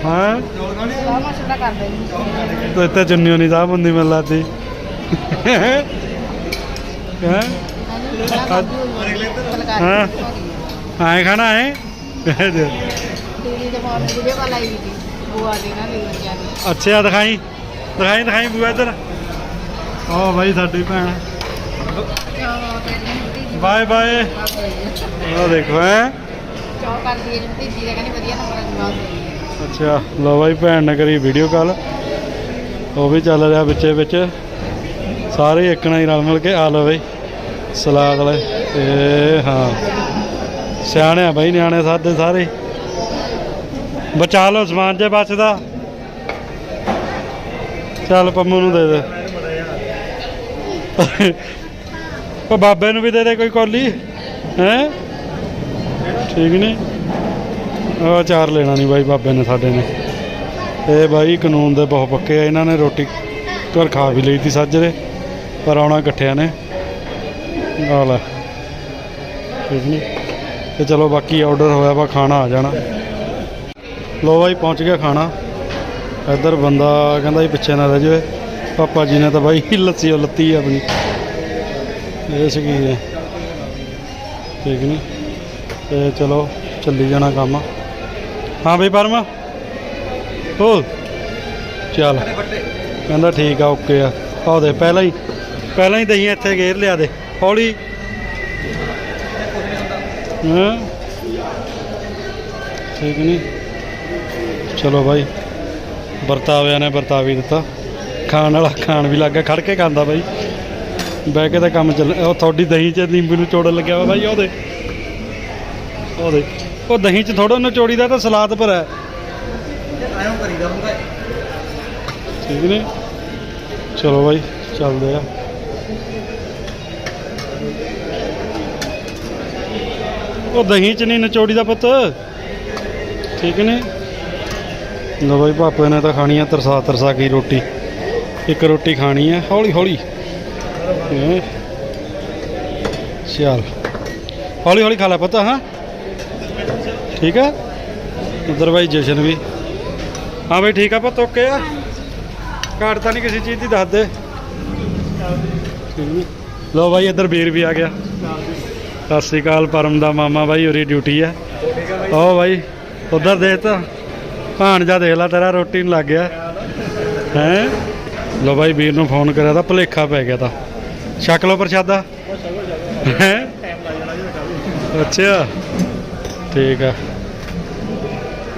ਹਾਂ? ਚੌਲ ਖਾਣੇ ਇੱਥੇ ਚੁੰਨੀ ਨਹੀਂ ਸਾਹ ਬੰਦੀ ਮਿਲ ਲੱਗਦੀ। ਹੈ? ਹਾਂ? ਆਏ ਖਾਣਾ ਹੈ? ਅੱਛਾ ਦਿਖਾਈ। ਦਿਖਾਈ ਦਿਖਾਈ ਬੂਆ ਇੱਧਰ। ਓ ਬਾਈ ਸਾਡੀ ਭੈਣ। Bye bye. ਹੈ ਉਹ ਦੇਖੋ ਹੈ। ਚੌ ਕਰਦੀ ਹੈ ਭਤੀਜੀ ਦਾ ਕਹਿੰਦੀ ਵਧੀਆ ਨੰਬਰ ਜਵਾਬ ਹੋਈ ਹੈ ਅੱਛਾ ਲੋ ਬਾਈ ਭੈਣ ਨੇ ਕਰੀ ਵੀਡੀਓ ਕਾਲ ਉਹ ਵੀ ਚੱਲ ਰਿਹਾ ਵਿੱਚੇ ਵਿੱਚ ਸਾਰੇ ਇੱਕਣਾ ਹੀ ਰਲ ਮਿਲ ਕੇ ਆ ਲੋ ਬਈ। ਸਲਾਦ ਵਾਲੇ। ਇਹ ਹਾਂ। ਸਿਆਣੇ ਆ ਬਾਈ, ਨਿਆਣੇ ਸਾਡੇ ਸਾਰੇ। ਬਚਾ ਲਓ ਸਮਾਨ ਜੇ ਬਚਦਾ। ਚੱਲ ਪੰਮੂ ਨੂੰ ਦੇ ਦੇ। ਉਹ ਬਾਬੇ ਨੂੰ ਵੀ ਦੇ ਦੇ ਕੋਈ ਕੋਲੀ। ਹੈ? ਠੀਕ ਨਹੀਂ ਉਹ ਚਾਰ ਲੈਣਾ ਨਹੀਂ ਬਾਈ ਬਾਬੇ ਨੇ ਸਾਡੇ ਨੇ। ਇਹ ਬਾਈ, ਕਾਨੂੰਨ ਦੇ ਬਹੁਤ ਪੱਕੇ ਆ। ਇਹਨਾਂ ਨੇ ਰੋਟੀ ਘਰ ਖਾ ਵੀ ਲਈ ਤੀ ਸਾਜਰੇ। ਪਰ ਆਉਣਾ ਇਕੱਠਿਆਂ ਨੇ। ਆ ਲੈ ਠੀਕ ਨਹੀਂ ਤੇ ਚਲੋ ਬਾਕੀ ਆਰਡਰ ਹੋਇਆ ਵਾ, ਖਾਣਾ ਆ ਜਾਣਾ। ਲੋ ਬਾਈ, ਪਹੁੰਚ ਗਿਆ ਖਾਣਾ। ਇੱਧਰ ਬੰਦਾ ਕਹਿੰਦਾ ਜੀ ਪਿੱਛੇ ਨਾ ਰਹਿ ਜਾਵੇ। ਪਾਪਾ ਜੀ ਨੇ ਤਾਂ ਬਾਈ ਲੱਸੀ ਓ ਲੱਤੀ ਆ ਆਪਣੀ। ਇਹ ਸੀਗੀ ਹੈ ਠੀਕ ਨਹੀਂ ਤੇ ਚਲੋ, ਚੱਲੀ ਜਾਣਾ ਕੰਮ। ਹਾਂ ਬਈ, ਪਰਮਾ। ਹੋ ਚੱਲ। ਕਹਿੰਦਾ ਠੀਕ ਆ, ਓਕੇ ਆ। ਆਹ ਦੇ ਪਹਿਲਾਂ ਹੀ ਪਹਿਲਾਂ ਹੀ ਦਹੀਂ ਇੱਥੇ ਗੇਰ ਲਿਆ ਦੇ। ਹੌਲੀ। ਹਾਂ? ਠੀਕ ਨਹੀਂ ਚਲੋ ਬਾਈ। ਵਰਤਾਵਿਆਂ ਨੇ ਵਰਤਾਵੀ ਦਿੱਤਾ। ਖਾਣ ਵਾਲਾ ਖਾਣ ਵੀ ਲੱਗਾ ਖੜ ਕੇ ਖਾਂਦਾ ਬਾਈ। ਬਹਿ ਕੇ ਤਾਂ ਕੰਮ ਚੱਲ ਉਹ ਤੁਹਾਡੀ ਦਹੀਂ 'ਚ ਨਿੰਬੂ ਨੂੰ ਚੋੜਨ ਲੱਗਿਆ ਵਾ ਬਾਈ ਉਹਦੇ ਉਹਦੇ ਉਹ ਦਹੀਂ 'ਚ ਥੋੜਾ ਨਿਚੋੜੀ ਦਾ ਤਾਂ ਸਲਾਦ ਪਰ ਹੈ। ਆਇਓ ਕਰੀਦਾ ਹੁੰਦਾ ਠੀਕ ਨੇ? ਚਲੋ ਬਾਈ, ਚੱਲਦੇ ਆ। ਉਹ ਦਹੀਂ 'ਚ ਨਹੀਂ ਨਿਚੋੜੀ ਦਾ ਪੁੱਤ? ਠੀਕ ਨੇ ਲੋ ਬਾਈ ਪਾਪੇ ਨੇ ਤਾਂ ਖਾਣੀ ਆ ਤਰਸਾ ਤਰਸਾ ਕੇ ਰੋਟੀ। ਇੱਕ ਰੋਟੀ ਖਾਣੀ ਆ, ਹੌਲੀ ਹੌਲੀ। ਹੈਂ। ਹੌਲੀ ਹੌਲੀ ਖਾ ਲੈ ਪਤਾ, ਹਾਂ। ਠੀਕ ਆ? ਉਧਰ ਬਾਈ ਜਸ਼ਨ ਵੀ। ਹਾਂ ਬਈ ਠੀਕ ਆ ਪੁੱਤ, ਓਕੇ ਆ। ਘਾਟ ਤਾਂ ਨਹੀਂ ਕਿਸੇ ਚੀਜ਼ ਦੀ, ਦੱਸ ਦੇ। ਠੀਕ ਲਓ ਬਾਈ ਇੱਧਰ ਵੀਰ ਵੀ ਆ ਗਿਆ। ਸਤਿ ਸ਼੍ਰੀ ਅਕਾਲ, ਪਰਮ ਦਾ ਮਾਮਾ ਬਾਈ, ਉਰੀ ਡਿਊਟੀ ਆ। ਓ ਬਾਈ, ਉਧਰ ਦੇਖ ਤਾਂ। ਭਾਣਜਾ ਦੇਖ ਲੈ ਤੇਰਾ, ਰੋਟੀ ਨੂੰ ਲੱਗ ਗਿਆ। ਹੈ? ਲਓ ਬਾਈ, ਵੀਰ ਨੂੰ ਫੋਨ ਕਰਿਆ ਤਾਂ ਭੁਲੇਖਾ ਪੈ ਗਿਆ ਤਾਂ। ਛਕ ਲਓ ਪ੍ਰਸ਼ਾਦਾ। ਹੈ? ਅੱਛਾ। ਠੀਕ ਆ।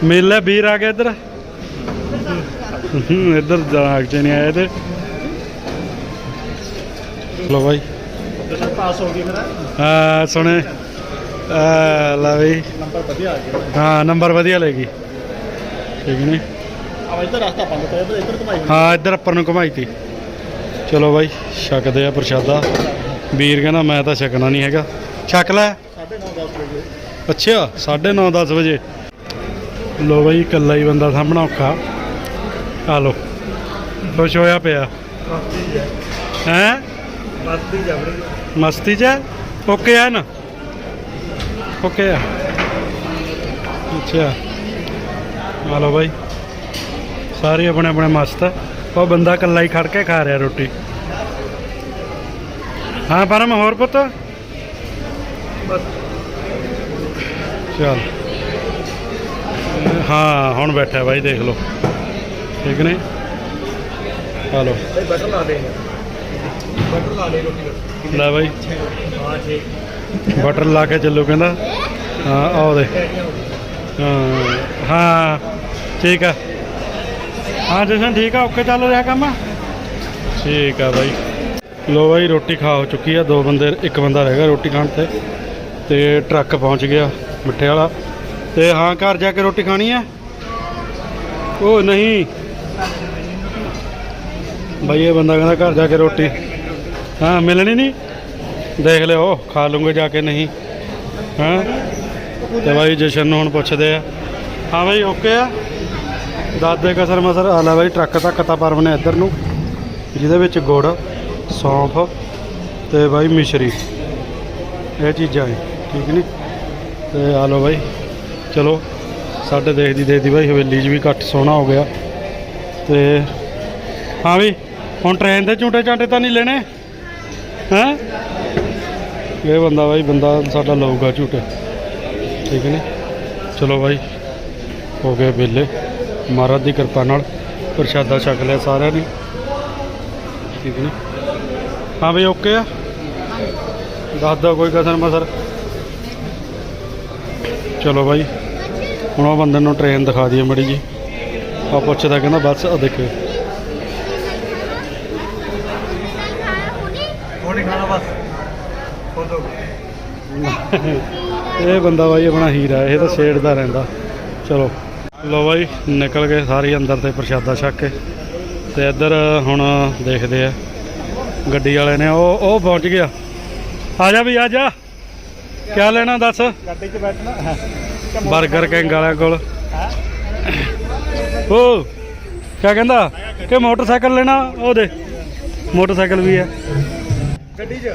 ਮੇਲਾ ਵੀਰ ਆ ਗਿਆ ਇੱਧਰ। ਇੱਧਰ ਜਾਗ ਚ ਨਹੀਂ ਆਏ ਤੇ। ਲੋ ਬਾਈ। ਪਾਸ ਹੋ ਗਈ ਮੇਰਾ ਆ ਸੁਣੇ। ਆ ਲੈ ਬਈ। ਨੰਬਰ ਵਧੀਆ ਆ ਗਿਆ। ਹਾਂ ਨੰਬਰ ਵਧੀਆ ਲੈ ਗਈ। ਠੀਕ ਨਹੀਂ ਆ ਇੱਧਰ ਰਸਤਾ ਬੰਦ ਕਰਿਆ ਪਰ ਇੱਧਰ ਘੁਮਾਈ ਹਾਂ ਇੱਧਰ ਉੱਪਰ ਨੂੰ ਘੁਮਾਈ ਤੀ। ਚਲੋ ਬਾਈ ਛਕਦੇ ਆ ਪ੍ਰਸ਼ਾਦਾ। ਵੀਰ ਕਹਿੰਦਾ ਮੈਂ ਤਾਂ ਛਕਣਾ ਨਹੀਂ ਹੈਗਾ। ਛਕ ਲੈ। 9:30 10 ਵਜੇ। ਅੱਛਾ 9:30 10 ਵਜੇ। ਲੋ ਬਾਈ ਇਕੱਲਾ ਹੀ ਬੰਦਾ ਸਾਹਮਣਾ ਔਖਾ। ਆ ਲੋ ਖੁਸ਼ ਹੋਇਆ ਪਿਆ। ਹੈ। ਮਸਤੀ ਜਬੜੀ ਮਸਤੀ ਚ ਹੈ? ਓਕੇ ਆ ਨਾ? ਓਕੇ ਆ। ਅੱਛਾ। ਆ ਲੋ ਬਾਈ। ਸਾਰੇ ਆਪਣੇ ਆਪਣੇ ਮਸਤ ਉਹ ਬੰਦਾ ਇਕੱਲਾ ਹੀ ਖੜ ਕੇ ਖਾ ਰਿਹਾ ਰੋਟੀ। ਹਾਂ ਪਰਮ, ਹੋਰ ਪੁੱਤ? ਚਲ। ਹਾਂ, ਹੁਣ ਬੈਠਾ ਬਾਈ, ਦੇਖ ਲਓ। ਠੀਕ ਨੇ ਆ ਬਟਰ ਲਾ ਦੇ। ਬਟਰ ਲਾ ਦੇ ਰੋਟੀ ਲੈ ਬਾਈ। ਬਟਰ ਲਾ ਕੇ ਚੱਲੋ ਕਹਿੰਦਾ। ਹਾਂ, ਆਓ ਦੇ। ਹਾਂ ਹਾਂ, ਠੀਕ ਆ। ਹਾਂ, ਜਸ਼ਨ, ਠੀਕ ਆ? ਓਕੇ ਚੱਲ ਰਿਹਾ ਕੰਮ? ਠੀਕ ਆ ਬਾਈ। ਲੋ ਬਾਈ, ਰੋਟੀ ਖਾ ਹੋ ਚੁੱਕੀ ਆ। ਦੋ ਬੰਦੇ, ਇੱਕ ਬੰਦਾ ਰਹਿ ਗਿਆ ਰੋਟੀ ਖਾਣ ਤੇ। ਤੇ ਟਰੱਕ ਪਹੁੰਚ ਗਿਆ, ਮਿੱਠੇ ਵਾਲਾ। ਤੇ ਹਾਂ, ਘਰ ਜਾ ਕੇ ਰੋਟੀ ਖਾਣੀ ਆ? ਉਹ ਨਹੀਂ। ਬਾਈ, ਇਹ ਬੰਦਾ ਕਹਿੰਦਾ ਘਰ ਜਾ ਕੇ ਰੋਟੀ। ਹਾਂ, ਮਿਲਣੀ ਨਹੀਂ? ਦੇਖ ਲਿਓ, ਖਾ ਲੂੰਗੇ ਜਾ ਕੇ ਨਹੀਂ। ਹਾਂ? ਤੇ ਬਾਈ ਜਸ਼ਨ ਨੂੰ ਹੁਣ ਪੁੱਛਦੇ ਆ। ਹਾਂ ਬਾਈ ਓਕੇ ਆ? ਦਾਦੇ ਕਸਰ ਮਸਰ। ਆਲਾ ਬਾਈ, ਟਰੱਕ ਤੱਕ ਤਾਂ ਪਰਮ ਨੇ ਇੱਧਰ ਨੂੰ। ਜਿਹਦੇ ਵਿੱਚ ਗੁੜ, ਸੌਂਫ ਤੇ ਬਾਈ ਮਿਸ਼ਰੀ। ਇਹ ਚੀਜ਼ਾਂ ਹੈ ਠੀਕ ਨਹੀਂ? ਤੇ ਆ ਲਓ ਬਾਈ, ਚਲੋ, ਸਾਡੇ ਦੇਖਦੀ ਦੇਖਦੀ ਬਾਈ, ਹਵੇਲੀ 'ਚ ਵੀ ਘੱਟ ਸੋਹਣਾ ਹੋ ਗਿਆ। ਤੇ ਹਾਂ ਵੀ ਹੁਣ ਟ੍ਰੇਨ ਦੇ ਝੂਟੇ ਝਾਟੇ ਤਾਂ ਨਹੀਂ ਲੈਣੇ? ਹੈਂ? ਇਹ ਬੰਦਾ ਬਾਈ, ਬੰਦਾ ਸਾਡਾ ਲਊਗਾ ਝੂਟੇ। ਠੀਕ ਨੇ? ਚਲੋ ਬਾਈ, ਹੋ ਗਏ ਵਿਹਲੇ ਮਹਾਰਾਜ ਦੀ ਕਿਰਪਾ ਨਾਲ ਪ੍ਰਸ਼ਾਦਾ ਛਕ ਲਿਆ ਸਾਰਿਆਂ ਨੇ। ਠੀਕ ਨੇ? ਹਾਂ ਬਈ ਓਕੇ ਆ? ਦੱਸਦਾ ਦਿਓ, ਕੋਈ ਕਸਰ ਮਸਰ। ਚਲੋ ਬਾਈ, ਹੁਣ ਉਹ ਬੰਦੇ ਨੂੰ ਟ੍ਰੇਨ ਦਿਖਾ ਦਈਏ ਮੜੀ ਜੀ ਆ ਪੁੱਛਦਾ, ਕਹਿੰਦਾ, ਬਸ ਆ ਦੇਖਿਓ ਥੋੜੀ ਖਾਣਾ ਬਸ ਖੋਦੋ ਇਹ ਬੰਦਾ ਬਾਈ ਆਪਣਾ ਹੀਰਾ ਇਹ ਤਾਂ ਛੇੜਦਾ ਰਹਿੰਦਾ। ਚਲੋ। ਲੋ ਬਾਈ ਨਿਕਲ ਗਏ ਸਾਰੇ ਅੰਦਰ ਤੇ ਪ੍ਰਸ਼ਾਦਾ ਛਕ ਕੇ। ਤੇ ਇੱਧਰ ਹੁਣ ਦੇਖਦੇ ਆ ਗੱਡੀ ਵਾਲੇ ਨੇ ਉਹ ਉਹ ਪਹੁੰਚ ਗਿਆ। ਆ ਜਾ ਵੀ ਆ ਜਾ। ਕਿਆ ਲੈਣਾ ਦੱਸ? ਗੱਡੀ 'ਚ ਬੈਠਣਾ। 버ਗਰ ਕਿੰਗ ਵਾਲਿਆਂ ਕੋਲ। ਉਹ ਕਿਆ ਕਹਿੰਦਾ? ਕਿ ਮੋਟਰਸਾਈਕਲ ਲੈਣਾ ਉਹ ਦੇ। ਮੋਟਰਸਾਈਕਲ ਵੀ ਹੈ। ਗੱਡੀ 'ਚ?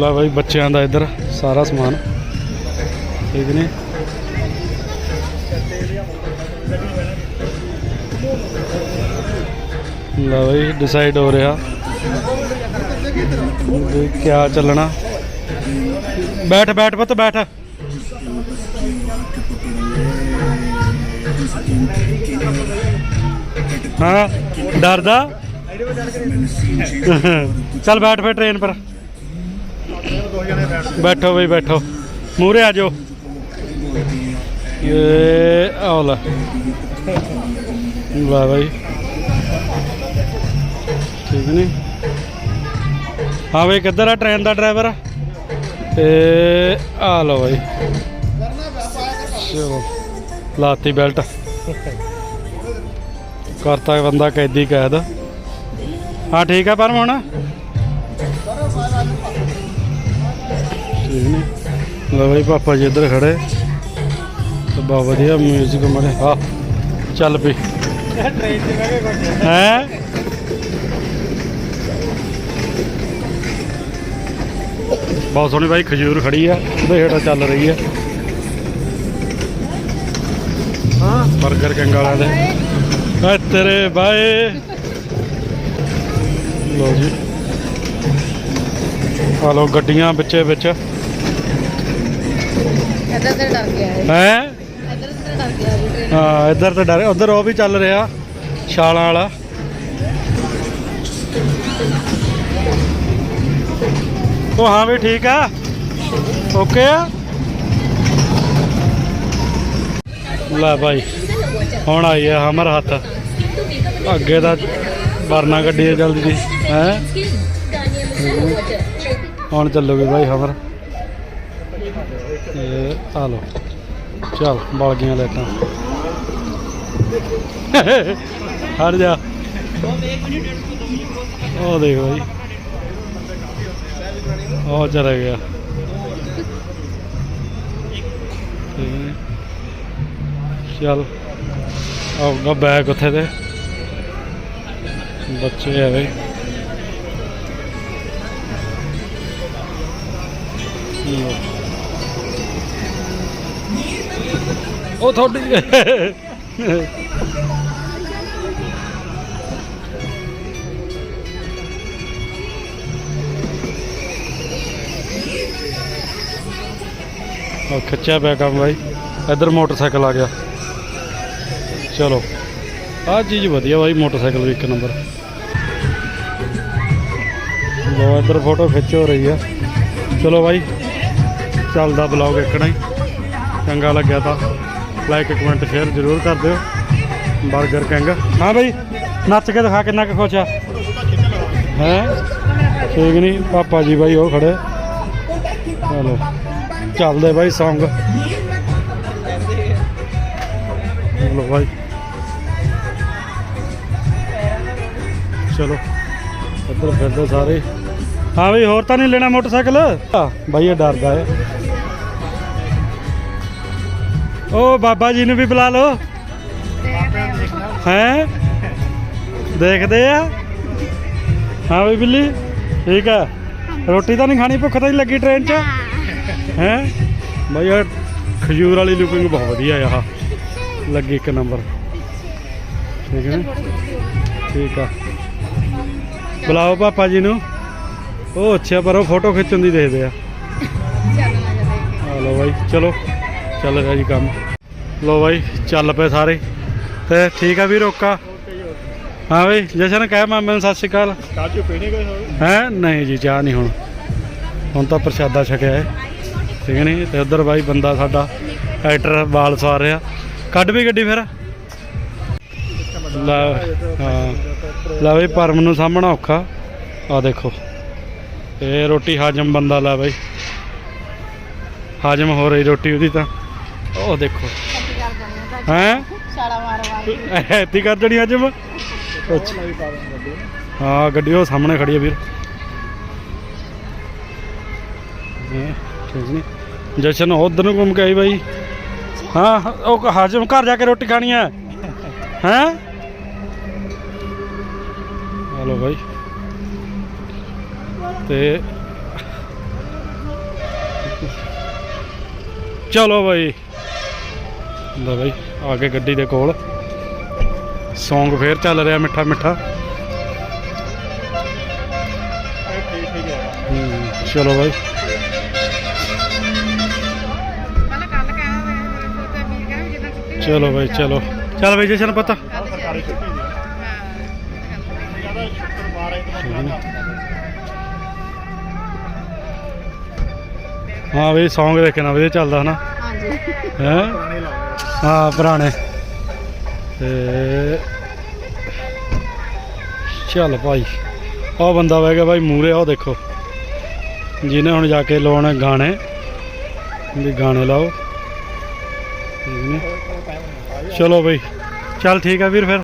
ਲਾ ਬਾਈ ਬੱਚਿਆਂ ਦਾ ਇੱਧਰ ਸਾਰਾ ਸਮਾਨ। ਠੀਕ ਨੇ? ਲਾ ਬਾਈ ਡਿਸਾਈਡ ਹੋ ਰਿਹਾ। ਵੀ ਕਿਆ ਚੱਲਣਾ? ਬੈਠ ਬੈਠ ਪੁੱਤ, ਬੈਠ। ਹਾਂ, ਡਰਦਾ? ਚੱਲ ਬੈਠ ਫੇ ਟ੍ਰੇਨ ਪਰ। ਬੈਠੋ ਬਈ, ਬੈਠੋ। ਮੂਰੇ ਆ ਜਾਓ। ਇਹ ਆਉਲਾ ਵਾਹ ਬਾਈ। ਠੀਕ ਨਹੀਂ ਹਾਂ ਬਈ, ਕਿੱਧਰ ਆ ਟ੍ਰੇਨ ਦਾ ਡਰਾਈਵਰ ਤੇ ਆ ਲਓ ਬਾਈ। ਚਲੋ, ਲਾਤੀ ਬੈਲਟ ਕਰਤਾ ਬੰਦਾ ਕੈਦੀ ਕੈਦ। ਹਾਂ, ਠੀਕ ਆ ਪਰ ਹੁਣ? ਠੀਕ ਨੇ ਪਾਪਾ ਜੀ ਇੱਧਰ ਖੜੇ। ਤੇ ਬਹੁਤ ਵਧੀਆ ਮਿਊਜ਼ਿਕ ਮੜੇ ਆ, ਚੱਲ ਪਈ ਹੈ? ਬਹੁਤ ਸੋਹਣੀ ਬਾਈ ਖਜੂਰ ਖੜੀ ਆ। ਉਹਦੇ ਹੇਠਾਂ ਚੱਲ ਰਹੀ ਆ। ਹਾਂ 버ਗਰ ਕਿੰਗ ਵਾਲਾ ਦੇ। ਐ ਤੇਰੇ ਬਾਏ। ਲੋ ਜੀ। ਆ ਲੋ ਗੱਡੀਆਂ ਵਿੱਚੇ ਵਿੱਚ। ਇੱਧਰ ਤੇ ਡਰ ਗਿਆ ਇਹ। ਹੈ? ਇੱਧਰ ਤੇ ਡਰ ਗਿਆ ਜੀ ਟ੍ਰੇਨ ਹਾਂ ਇੱਧਰ ਤੇ ਡਰ ਉਧਰ ਉਹ ਵੀ ਚੱਲ ਰਿਹਾ ਛਾਲਾਂ ਵਾਲਾ। ਉਹ ਹਾਂ ਵੀ ਠੀਕ ਆ? ਓਕੇ ਆ? ਲੈ ਭਾਈ ਹੁਣ ਆਈ ਆ ਹਮਰ ਹੱਥ। ਅੱਗੇ ਤਾਂ ਵਰਨਾ ਗੱਡੀ ਹੈ ਜਲਦੀ ਦੀ ਹੈ? ਹੁਣ ਚੱਲੂਗੀ ਭਾਈ ਹਮਰ। ਆ ਲੋ ਚੱਲ ਬਲ ਗਈਆਂ ਲਾਈਟਾਂ ਹਟ ਜਾ ਉਹ ਦੇਖ ਭਾਈ ਉਹ ਚਲਾ ਗਿਆ ਠੀਕ ਹੈ। ਚੱਲ ਆਉਗਾ ਬੈਗ ਉੱਥੇ ਤੇ ਬੱਚੇ ਆ ਬਈ ਲਓ। ਉਹ ਤੁਹਾਡੀ ਉਹ ਖਿੱਚਿਆ ਪਿਆ ਕੰਮ ਬਾਈ। ਇੱਧਰ ਮੋਟਰਸਾਈਕਲ ਆ ਗਿਆ। ਚਲੋ। ਆਹ ਚੀਜ਼ ਵਧੀਆ ਬਾਈ, ਮੋਟਰਸਾਈਕਲ ਵੀ ਇੱਕ ਨੰਬਰ। ਲੋ ਇੱਧਰ ਫੋਟੋ ਖਿੱਚ ਹੋ ਰਹੀ ਆ। ਚਲੋ ਬਾਈ, ਚੱਲਦਾ ਬਲੌਗ ਇੱਕਣਾ ਹੀ। ਚੰਗਾ ਲੱਗਿਆ ਤਾਂ। ਲਾਈਕ ਕਮੈਂਟ ਸ਼ੇਅਰ ਜ਼ਰੂਰ ਕਰ ਦਿਓ। 버ਗਰ ਕਿੰਗ। ਹਾਂ ਬਾਈ, ਨੱਚ ਕੇ ਦਿਖਾ ਕਿੰਨਾ ਕੁ ਖੁਸ਼ ਆ। ਹੈ? ਠੀਕ ਨਹੀਂ ਪਾਪਾ ਜੀ ਬਾਈ ਉਹ ਖੜੇ। ਚਲੋ, ਚੱਲਦੇ ਬਾਈ Song ਚਲੋ ਬਾਈ। ਚਲੋ, ਇੱਧਰ ਫਿਰਦੇ ਸਾਰੇ। ਹਾਂ ਬਈ, ਹੋਰ ਤਾਂ ਨਹੀਂ ਲੈਣਾ ਮੋਟਰਸਾਈਕਲ? ਬਾਈ ਇਹ ਡਰਦਾ ਹੈ। ਉਹ ਬਾਬਾ ਜੀ ਨੂੰ ਵੀ ਬੁਲਾ ਲਓ। ਹੈ? ਦੇਖਦੇ ਆ। ਹਾਂ ਬਈ ਬਿੱਲੀ ਠੀਕ ਆ। ਰੋਟੀ ਤਾਂ ਨਹੀਂ ਖਾਣੀ ਭੁੱਖ ਤਾਂ ਨਹੀਂ ਲੱਗੀ ਟ੍ਰੇਨ 'ਚ? ਹੈ? ਬਾਈ ਇਹ ਖਜੂਰ ਵਾਲੀ ਲੁਕਿੰਗ ਬਹੁਤ ਵਧੀਆ ਆ ਆਹ। ਲੱਗੀ ਇੱਕ ਨੰਬਰ ਠੀਕ ਹੈ? ਠੀਕ ਆ। ਬੁਲਾਓ ਪਾਪਾ ਜੀ ਨੂੰ। ਉਹ ਅੱਛਾ ਪਰ ਉਹ ਫੋਟੋ ਖਿੱਚਣ ਦੀ ਦੇਖਦੇ ਆ। ਆ ਲਓ ਬਾਈ ਚਲੋ। ਚੱਲ ਰਿਹਾ ਜੀ ਕੰਮ। ਲਓ ਬਾਈ ਚੱਲ ਪਏ ਸਾਰੇ। ਤੇ ਠੀਕ ਆ ਵੀ ਰੋਕਾ ਹਾਂ ਬਈ ਜਸ਼ਨ ਕਹਿ ਮਾਮੇ ਨੂੰ ਸਤਿ ਸ਼੍ਰੀ ਅਕਾਲ। ਕਾਜੂ ਪੀਣੇ ਕੋਈ ਹੈ? ਨਹੀਂ ਜੀ ਚਾਹ ਨਹੀਂ ਹੁਣ। ਹੁਣ ਤਾਂ ਪ੍ਰਸ਼ਾਦਾ ਛਕਿਆ ਹੈ ਠੀਕ ਨਹੀਂ ਤੇ ਉਧਰ ਬਾਈ ਬੰਦਾ ਸਾਡਾ ਐਕਟਰ ਵਾਲ ਸਵਾਰ ਰਿਹਾ। ਕੱਢ ਵੀ ਗੱਡੀ ਫਿਰ। ਲੈ ਹਾਂ। ਲੈ ਬਈ ਪਰਮ ਨੂੰ ਸਾਹਮਣਾ ਔਖਾ। ਆ ਦੇਖੋ। ਇਹ ਰੋਟੀ ਹਾਜਮ ਬੰਦਾ ਲੈ ਬਈ। ਹਾਜਮ ਹੋ ਰਹੀ ਰੋਟੀ ਉਹਦੀ ਤਾਂ। ਉਹ ਦੇਖੋ। ਹੈ? ਛਾਲਾ ਮਾਰ ਮਾਰ। ਐਤੀ ਕਰ ਅੱਛਾ ਦਾਂਗੇ ਗੱਡੀ ਹਾਂ ਗੱਡੀ ਉਹ ਸਾਹਮਣੇ ਖੜੀ ਹੈ ਵੀਰ। ਠੀਕ ਨਹੀਂ ਜਸ਼ਨ ਉਧਰ ਨੂੰ ਘੁੰਮ ਕੇ ਆਈ ਬਾਈ। ਹਾਂ ਉਹ ਹਾਜਮ ਘਰ ਜਾ ਕੇ ਰੋਟੀ ਖਾਣੀ ਹੈ ਹੈਂ? ਹਲੋ ਬਾਈ। ਤੇ ਚਲੋ ਬਾਈ। ਲੈ ਬਾਈ ਆ ਕੇ ਗੱਡੀ ਦੇ ਕੋਲ। ਸੌਂਗ ਫੇਰ ਚੱਲ ਰਿਹਾ ਮਿੱਠਾ ਮਿੱਠਾ। ਚਲੋ ਬਾਈ। ਚਲੋ ਬਾਈ ਚਲੋ। ਚੱਲ ਬਾਈ ਜਸ਼ਨ ਪਤਾ। ਜੀ ਜ਼ਿਆਦਾ ਸ਼ੁੱਕਰਵਾਰ ਹੈ ਬਈ Song ਦੇਖਣਾ ਵਧੀਆ ਚੱਲਦਾ ਹਨਾ। ਹਾਂਜੀ। ਹੈ? ਪੁਰਾਣੇ ਹਾਂ, ਪੁਰਾਣੇ। ਤੇ ਚੱਲ ਭਾਈ ਉਹ ਬੰਦਾ ਬਹਿ ਗਿਆ ਭਾਈ ਮੂਰੇ ਉਹ ਦੇਖੋ। ਜਿਹਨੇ ਹੁਣ ਜਾ ਕੇ ਲਾਉਣੇ ਗਾਣੇ, ਵੀ ਗਾਣੇ ਲਾਓ। ਚਲੋ ਬਈ ਚੱਲ ਠੀਕ ਆ ਵੀਰ ਫਿਰ।